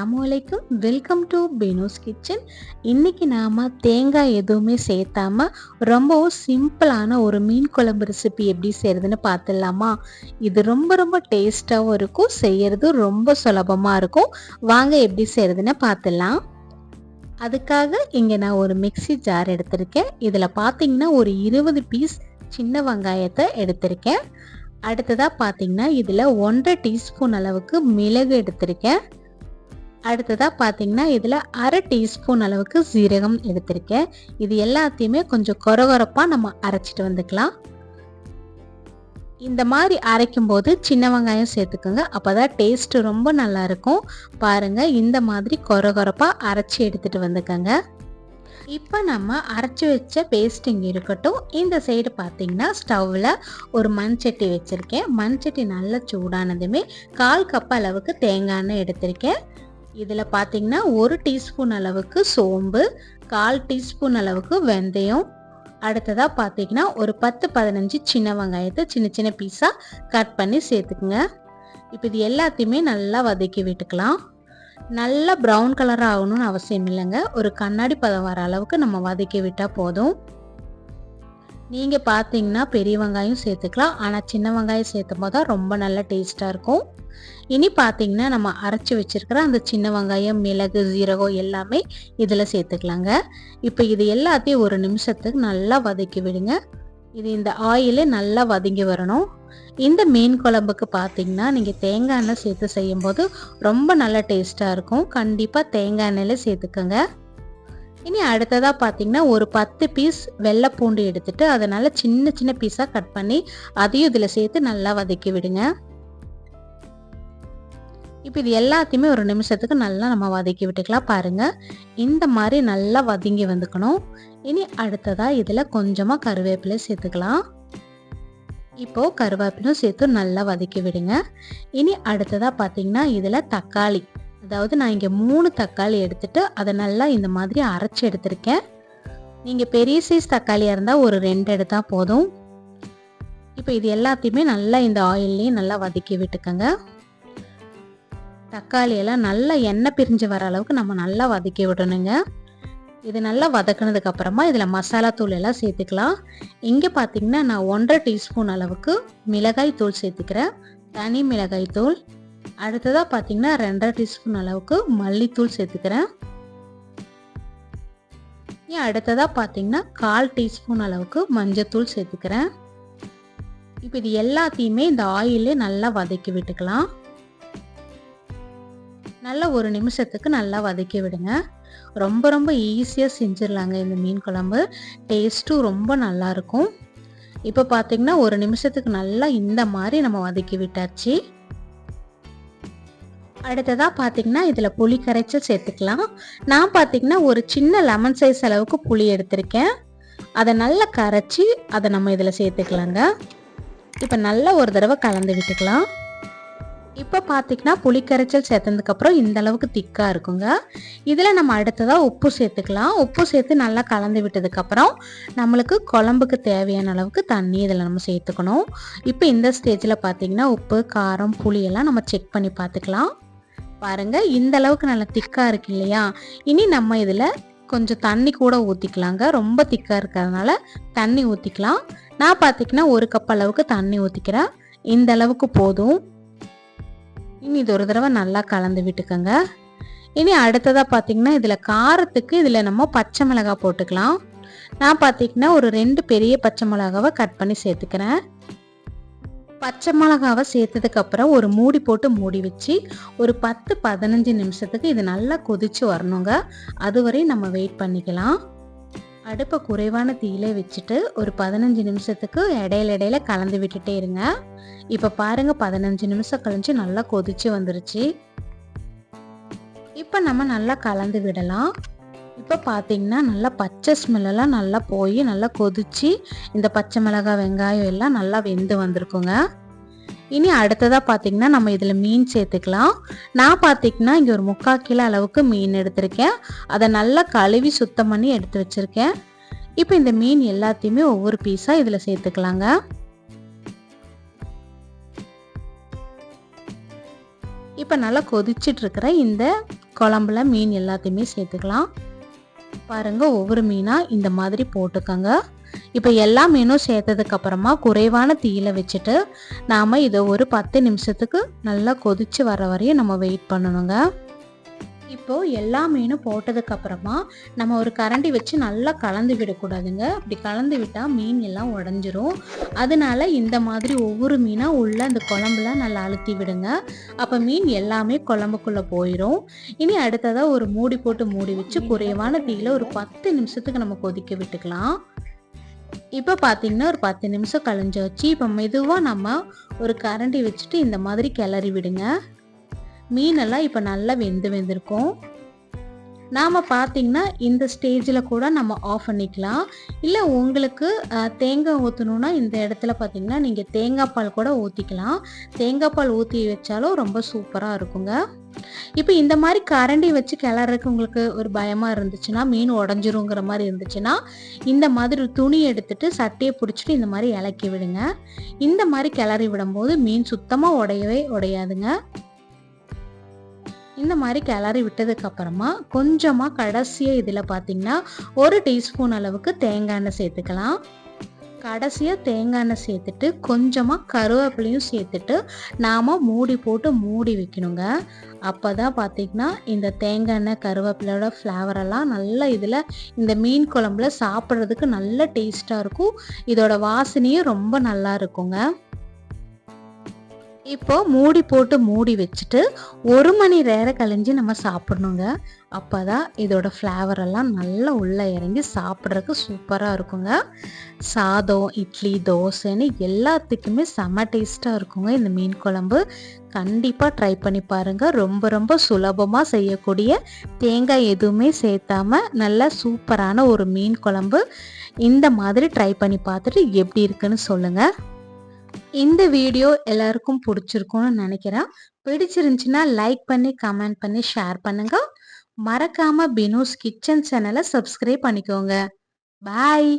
அஸ்ஸலாமு welcome to பெனோஸ் kitchen இன்னைக்கு நாம் தேங்காய் எதுவுமே சேர்த்தாம ரொம்பவும் சிம்பிளான ஒரு மீன் குழம்பு ரெசிபி எப்படி செய்கிறதுன்னு பார்த்துடலாமா இது ரொம்ப ரொம்ப டேஸ்ட்டாகவும் இருக்கும். செய்யறது ரொம்ப சுலபமாக இருக்கும். வாங்க எப்படி செய்கிறதுன்னு பார்த்துடலாம் அதுக்காக இங்கே நான் ஒரு மிக்ஸி ஜார் எடுத்திருக்கேன். இதில் பார்த்தீங்கன்னா ஒரு இருபது பீஸ் சின்ன வெங்காயத்தை எடுத்திருக்கேன். அடுத்ததாக பார்த்தீங்கன்னா இதில் ஒன்றரை டீஸ்பூன் அளவுக்கு மிளகு எடுத்திருக்கேன். அடுத்ததாக பார்த்தீங்கன்னா இதில் அரை டீஸ்பூன் அளவுக்கு சீரகம் எடுத்திருக்கேன். இது எல்லாத்தையுமே கொஞ்சம் கொரகொரப்பாக நம்ம அரைச்சிட்டு வந்துக்கலாம். இந்த மாதிரி அரைக்கும் போது சின்ன வெங்காயம் சேர்த்துக்கோங்க. அப்போ தான் டேஸ்ட்டு ரொம்ப நல்லா இருக்கும். பாருங்கள் இந்த மாதிரி கொரகொரப்பாக அரைச்சி எடுத்துகிட்டு வந்துக்கோங்க. இப்போ நம்ம அரைச்சி வச்ச பேஸ்டிங் இருக்கட்டும். இந்த சைடு பார்த்தீங்கன்னா ஸ்டவ்வில் ஒரு மண் சட்டி வச்சுருக்கேன். மண் சட்டி நல்லா சூடானதுமே கால் கப் அளவுக்கு தேங்காய் எண்ணெய் எடுத்திருக்கேன். இதில் பார்த்தீங்கன்னா ஒரு டீஸ்பூன் அளவுக்கு சோம்பு கால் டீஸ்பூன் அளவுக்கு வெந்தயம். அடுத்ததாக பார்த்தீங்கன்னா ஒரு பத்து பதினஞ்சு சின்ன வெங்காயத்தை சின்ன சின்ன பீஸாக கட் பண்ணி சேர்த்துக்குங்க. இப்போ இது எல்லாத்தையுமே நல்லா வதக்கி விட்டுக்கலாம். நல்லா ப்ரௌன் கலர் ஆகணும்னு அவசியம் இல்லைங்க. ஒரு கண்ணாடி பதம் வர அளவுக்கு நம்ம வதக்கி விட்டால் போதும். நீங்கள் பார்த்தீங்கன்னா பெரிய வெங்காயம் சேர்த்துக்கலாம். ஆனால் சின்ன வெங்காயம் சேர்த்தும் போது தான் ரொம்ப நல்ல டேஸ்ட்டாக இருக்கும். இனி பார்த்தீங்கன்னா நம்ம அரைச்சி வச்சுருக்கிற அந்த சின்ன வெங்காயம் மிளகு ஜீரகம் எல்லாமே இதில் சேர்த்துக்கலாங்க. இப்போ இது எல்லாத்தையும் ஒரு நிமிஷத்துக்கு நல்லா வதக்கி விடுங்க. இது இந்த ஆயிலே நல்லா வதங்கி வரணும். இந்த மீன் குழம்புக்கு பார்த்தீங்கன்னா நீங்கள் தேங்காய் எண்ணெய் சேர்த்து செய்யும்போது ரொம்ப நல்ல டேஸ்ட்டாக இருக்கும். கண்டிப்பாக தேங்காய் எண்ணெயில் சேர்த்துக்கோங்க. இனி அடுத்ததாக பார்த்தீங்கன்னா ஒரு பத்து பீஸ் வெள்ளை பூண்டு எடுத்துட்டு அதனால் சின்ன சின்ன பீஸாக கட் பண்ணி அதையும் இதில் சேர்த்து நல்லா வதக்கி விடுங்க. இப்போ இது எல்லாத்தையுமே ஒரு நிமிஷத்துக்கு நல்லா நம்ம வதக்கி விட்டுக்கலாம் பாருங்கள் இந்த மாதிரி நல்லா வதங்கி வந்துக்கணும். இனி அடுத்ததாக இதில் கொஞ்சமாக கருவேப்பிலை சேர்த்துக்கலாம். இப்போது கருவேப்பிலும் சேர்த்து நல்லா வதக்கி விடுங்க. இனி அடுத்ததாக பார்த்தீங்கன்னா இதில் தக்காளி. அதாவது நான் இங்கே மூணு தக்காளி எடுத்துட்டு அதை நல்லா இந்த மாதிரி அரைச்சி எடுத்திருக்கேன். நீங்கள் பெரிய சைஸ் தக்காளியாக இருந்தால் ஒரு ரெண்டு எடுத்தால் போதும். இப்போ இது எல்லாத்தையுமே நல்லா இந்த ஆயில்லையும் நல்லா வதக்கி விட்டுக்கோங்க. தக்காளியெல்லாம் நல்லா எண்ணெய் பிரிஞ்சு வர அளவுக்கு நம்ம நல்லா வதக்கி விடணுங்க. இது நல்லா வதக்குனதுக்கப்புறமா இதில் மசாலா தூள் எல்லாம் சேர்த்துக்கலாம். இங்கே பார்த்தீங்கன்னா நான் ஒன்றரை டீஸ்பூன் அளவுக்கு மிளகாய் தூள் சேர்த்துக்கிறேன். தனி மிளகாய் தூள் அடுத்ததாக பார்த்தீங்கன்னா ரெண்டரை டீஸ்பூன் அளவுக்கு மல்லித்தூள் சேர்த்துக்கிறேன். ஏன் அடுத்ததாக பார்த்தீங்கன்னா கால் டீஸ்பூன் அளவுக்கு மஞ்சத்தூள் சேர்த்துக்கிறேன். இப்போ இது எல்லாத்தையுமே இந்த ஆயிலே நல்லா வதக்கி விட்டுக்கலாம். நல்லா ஒரு நிமிஷத்துக்கு நல்லா வதக்கி விடுங்க. ரொம்ப ரொம்ப ஈஸியாக செஞ்சிடலாங்க இந்த மீன் குழம்பு. டேஸ்ட்டும் ரொம்ப நல்லாயிருக்கும் இப்போ பார்த்தீங்கன்னா ஒரு நிமிஷத்துக்கு நல்லா இந்த மாதிரி நம்ம வதக்கி விட்டாச்சு. அடுத்ததாக பார்த்தீங்கன்னா இதில் புளி கரைச்சல் சேர்த்துக்கலாம். நான் பார்த்தீங்கன்னா ஒரு சின்ன லெமன் சைஸ் அளவுக்கு புளி எடுத்திருக்கேன். அதை நல்லா கரைச்சி அதை நம்ம இதில் சேர்த்துக்கலாங்க. இப்போ நல்லா ஒரு தடவை கலந்து விட்டுக்கலாம். இப்போ பார்த்தீங்கன்னா புளிக்கரைச்சல் சேர்த்ததுக்கப்புறம் இந்த அளவுக்கு திக்காக இருக்குங்க. இதில் நம்ம அடுத்ததாக உப்பு சேர்த்துக்கலாம். உப்பு சேர்த்து நல்லா கலந்து விட்டதுக்கப்புறம் நம்மளுக்கு குழம்புக்கு தேவையான அளவுக்கு தண்ணி இதில் நம்ம சேர்த்துக்கணும். இப்போ இந்த ஸ்டேஜில் பார்த்தீங்கன்னா உப்பு காரம் புளியெல்லாம் நம்ம செக் பண்ணி பார்த்துக்கலாம் பாருங்கள் இந்த அளவுக்கு நல்லா திக்காக இருக்கு இல்லையா? இனி நம்ம இதில் கொஞ்சம் தண்ணி கூட ஊற்றிக்கலாங்க ரொம்ப திக்காக இருக்கிறதுனால தண்ணி ஊற்றிக்கலாம் நான் பார்த்திங்கன்னா ஒரு கப் அளவுக்கு தண்ணி ஊற்றிக்கிறேன் இந்த அளவுக்கு போதும். இனி இது ஒரு தடவை நல்லா கலந்து விட்டுக்கோங்க. இனி அடுத்ததாக பார்த்தீங்கன்னா இதில் காரத்துக்கு இதில் நம்ம பச்சை மிளகாய் போட்டுக்கலாம். நான் பார்த்தீங்கன்னா ஒரு ரெண்டு பெரிய பச்சை மிளகாவை கட் பண்ணி சேர்த்துக்கிறேன். பச்சை மிளகாவை சேர்த்ததுக்கப்புறம் ஒரு மூடி போட்டு மூடி வச்சு ஒரு பத்து பதினஞ்சு நிமிஷத்துக்கு இது நல்லா கொதிச்சு வரணுங்க. அதுவரை நம்ம வெயிட் பண்ணிக்கலாம். அடுப்பை குறைவான தீயிலே வச்சுட்டு ஒரு பதினஞ்சு நிமிஷத்துக்கு இடையில இடையில கலந்து விட்டுட்டே இருங்க. இப்போ பாருங்க பதினஞ்சு நிமிஷம் கழிஞ்சு நல்லா கொதிச்சு வந்துருச்சு. இப்போ நம்ம நல்லா கலந்து விடலாம். இப்போ பார்த்தீங்கன்னா நல்லா பச்சை ஸ்மெல்லாம் நல்லா போய் நல்லா கொதிச்சு இந்த பச்சை மிளகாய் வெங்காயம் எல்லாம் நல்லா வெந்து வந்திருக்குங்க. இனி அடுத்ததாக பார்த்தீங்கன்னா நம்ம இதில் மீன் சேர்த்துக்கலாம். நான் பார்த்தீங்கன்னா இங்கே ஒரு முக்கால் கிலோ அளவுக்கு மீன் எடுத்திருக்கேன். அதை நல்லா கழுவி சுத்தம் பண்ணி எடுத்து வச்சுருக்கேன். இப்போ இந்த மீன் எல்லாத்தையுமே ஒவ்வொரு பீஸாக இதில் சேர்த்துக்கலாங்க. இப்போ நல்லா கொதிச்சிட்ருக்கிற இந்த குழம்புல மீன் எல்லாத்தையுமே சேர்த்துக்கலாம். பாருங்க ஒவ்வொரு மீனாக இந்த மாதிரி போட்டுக்கோங்க. இப்போ எல்லா மீனும் சேர்த்ததுக்கு அப்புறமா குறைவான தீயில வச்சுட்டு நாம் இதை ஒரு பத்து நிமிஷத்துக்கு நல்லா கொதிச்சு வர வரையும் நம்ம வெயிட் பண்ணணுங்க. இப்போது எல்லா மீனும் போட்டதுக்கு அப்புறமா நம்ம ஒரு கரண்டி வச்சு நல்லா கலந்து விடக்கூடாதுங்க. அப்படி கலந்து விட்டால் மீன் எல்லாம் உடஞ்சிரும். அதனால இந்த மாதிரி ஒவ்வொரு மீனாக உள்ள அந்த குழம்புல நல்லா அழுத்தி விடுங்க. அப்போ மீன் எல்லாமே குழம்புக்குள்ளே போயிடும் இனி அடுத்ததாக ஒரு மூடி போட்டு மூடி வச்சு குறைவான தீயில ஒரு பத்து நிமிஷத்துக்கு நம்ம கொதிக்க விட்டுக்கலாம். இப்போ பார்த்தீங்கன்னா ஒரு பத்து நிமிஷம் கழிஞ்சாச்சு. இப்போ மெதுவாக நம்ம ஒரு கரண்டி வச்சுட்டு இந்த மாதிரி கிளறி விடுங்க. மீனெல்லாம் இப்போ நல்லா வெந்து வெந்திருக்கும். நாம் பார்த்திங்கன்னா இந்த ஸ்டேஜில் கூட நம்ம ஆஃப் பண்ணிக்கலாம். இல்லை உங்களுக்கு தேங்காய் ஊற்றணுன்னா இந்த இடத்துல பார்த்திங்கன்னா நீங்கள் தேங்காய் பால் கூட ஊற்றிக்கலாம் தேங்காய் பால் ஊற்றி வச்சாலும் ரொம்ப சூப்பராக இருக்குங்க. இப்போ இந்த மாதிரி கரண்டி வச்சு கிளறதுக்கு உங்களுக்கு ஒரு பயமாக இருந்துச்சுன்னா மீன் உடஞ்சிருங்கிற மாதிரி இருந்துச்சுன்னா இந்த மாதிரி துணி எடுத்துட்டு சட்டையை பிடிச்சிட்டு இந்த மாதிரி இலக்கி விடுங்க. இந்த மாதிரி கிளறி விடும்போது மீன் சுத்தமாக உடையவே உடையாதுங்க. இந்த மாதிரி கிளறி விட்டதுக்கப்புறமா கொஞ்சமாக கடைசியாக இதில் பார்த்தீங்கன்னா ஒரு டீஸ்பூன் அளவுக்கு தேங்காய் எண்ணெய் சேர்த்துக்கலாம். கடைசியாக தேங்காய் எண்ணெய் சேர்த்துட்டு கொஞ்சமாக கருவேப்பிலையும் சேர்த்துட்டு நாம் மூடி போட்டு மூடி வைக்கணுங்க. அப்போ தான் பார்த்திங்கன்னா இந்த தேங்காய் எண்ணெய் கருவேப்பிலையோட ஃப்ளேவரெல்லாம் நல்லா இதில் இந்த மீன் குழம்புல சாப்பிட்றதுக்கு நல்ல டேஸ்ட்டாக இருக்கும். இதோட வாசனையும் ரொம்ப நல்லா இருக்குங்க. இப்போ மூடி போட்டு மூடி வச்சுட்டு ஒரு மணி நேரம் கழிஞ்சு நம்ம சாப்பிடணுங்க. அப்போ தான் இதோட ஃப்ளேவர் எல்லாம் நல்லா உள்ளே இறங்கி சாப்பிட்றதுக்கு சூப்பராக இருக்குங்க. சாதம் இட்லி தோசைன்னு எல்லாத்துக்குமே செம்ம டேஸ்ட்டாக இருக்குங்க இந்த மீன் குழம்பு. கண்டிப்பாக ட்ரை பண்ணி பாருங்கள் ரொம்ப ரொம்ப சுலபமாக செய்யக்கூடிய தேங்காய் எதுவுமே சேர்த்தாமல் நல்லா சூப்பரான ஒரு மீன் குழம்பு. இந்த மாதிரி ட்ரை பண்ணி பார்த்துட்டு எப்படி இருக்குன்னு சொல்லுங்கள் இந்த வீடியோ எல்லாருக்கும் பிடிச்சிருக்கும்னு நினைக்கிறேன். பிடிச்சிருந்துச்சுன்னா லைக் பண்ணி கமெண்ட் பண்ணி ஷேர் பண்ணுங்க. மறக்காம பினோஸ் கிச்சன் சேனலை சப்ஸ்கிரைப் பண்ணிக்கோங்க. பாய்